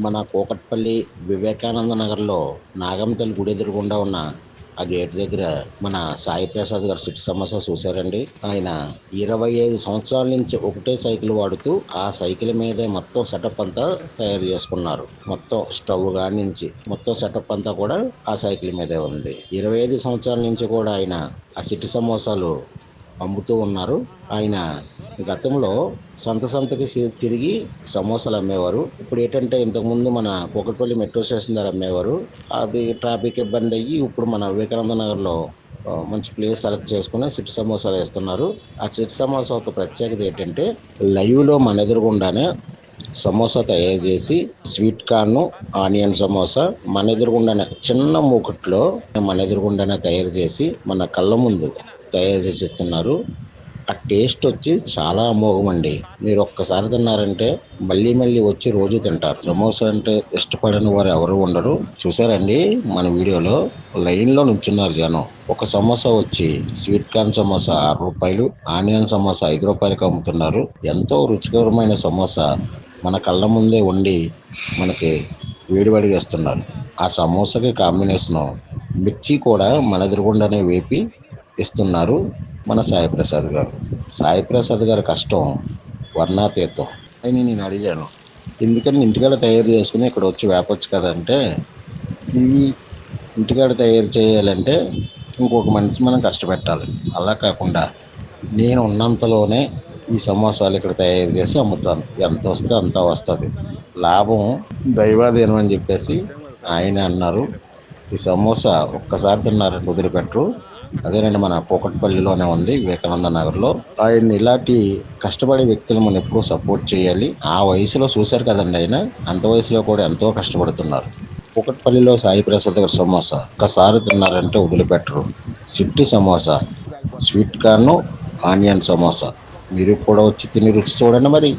మన కూకట్పల్లి వివేకానంద నగర్లో నాగంతల్లి గుడి ఎదురుగుండా ఉన్న ఆ గేట్ దగ్గర మన సాయి ప్రసాద్ గారు సిటీ సమస్య చూశారండి. ఆయన ఇరవై ఐదు సంవత్సరాల నుంచి ఒకటే సైకిల్ వాడుతూ ఆ సైకిల్ మీదే మొత్తం సెటప్ అంతా తయారు చేసుకున్నారు. మొత్తం స్టవ్ కాడి నుంచి మొత్తం సెటప్ అంతా కూడా ఆ సైకిల్ మీదే ఉంది. ఇరవై ఐదు సంవత్సరాల నుంచి కూడా ఆయన ఆ సిటీ సమోసాలు అమ్ముతూ ఉన్నారు. ఆయన గతంలో సంత సంతకి తిరిగి సమోసాలు అమ్మేవారు. ఇప్పుడు ఏంటంటే ఇంతకుముందు మన కూకట్పల్లి మెట్రో స్టేషన్ దగ్గర అమ్మేవారు. అది ట్రాఫిక్ ఇబ్బంది అయ్యి ఇప్పుడు మన వివేకానంద నగర్లో మంచి ప్లేస్ సెలెక్ట్ చేసుకుని చిట్ సమోసాలు వేస్తున్నారు. ఆ చిట్ సమోసా ఒక ప్రత్యేకత ఏంటంటే లైవ్లో మన ఎదురుగుండానే సమోసా తయారు చేసి స్వీట్ కార్న్ ఆనియన్ సమోసా మన ఎదురుగుండానే చిన్న మూకట్లో మన ఎదురుగుండానే తయారు చేసి మన కళ్ళ ముందు తయారు చేసి ఇస్తున్నారు. ఆ టేస్ట్ వచ్చి చాలా అమోఘమండి. మీరు ఒక్కసారి తిన్నారంటే మళ్ళీ మళ్ళీ వచ్చి రోజు తింటారు. సమోసా అంటే ఇష్టపడని వారు ఎవరు ఉండరు. చూసారండి మన వీడియోలో లైన్లో నుంచున్నారు జనం. ఒక సమోసా వచ్చి స్వీట్ కార్న్ సమోసా ఆరు రూపాయలు ఆనియన్ సమోసా ఐదు రూపాయలకి అమ్ముతున్నారు. ఎంతో రుచికరమైన సమోసా మన కళ్ళ ముందే వండి మనకి వేడివడిగేస్తున్నారు. ఆ సమోసాకి కాంబినేషను మిర్చి కూడా మన ఎదురుగుండానే వేపి ఇస్తున్నారు. మన సాయి ప్రసాద్ గారు. సాయి ప్రసాద్ గారి కష్టం వర్ణాతీతం. అని నేను అడిగాను. ఎందుకని ఇంటికాడ తయారు చేసుకుని ఇక్కడ వచ్చి వేపొచ్చు కదంటే ఈ ఇంటికాడ తయారు చేయాలంటే ఇంకొక మనిషి మనం కష్టపెట్టాలి. అలా కాకుండా నేను ఉన్నంతలోనే ఈ సమోసాలు ఇక్కడ తయారు చేసి అమ్ముతాను. ఎంత వస్తే అంత వస్తుంది. లాభం దైవాధీనం అని చెప్పేసి ఆయన అన్నారు. ఈ సమోసా ఒక్కసారి తిన్నారంటే వదిలిపెట్టరు. అదేనండి మన పోకట్పల్లిలోనే ఉంది వివేకానంద నగర్లో ఆయన ఇలాంటి కష్టపడే వ్యక్తులు మనం ఎప్పుడూ సపోర్ట్ చేయాలి. ఆ వయసులో చూశారు కదండి ఆయన అంత వయసులో కూడా ఎంతో కష్టపడుతున్నారు. పోకట్పల్లిలో సాయి ప్రసాద్ గారి సమోసా ఒకసారి తిన్నారంటే వదిలిపెట్టరు. సిట్టి samosa sweet corn onion samosa. మీరు కూడా వచ్చి తిని రుచి చూడండి మరి.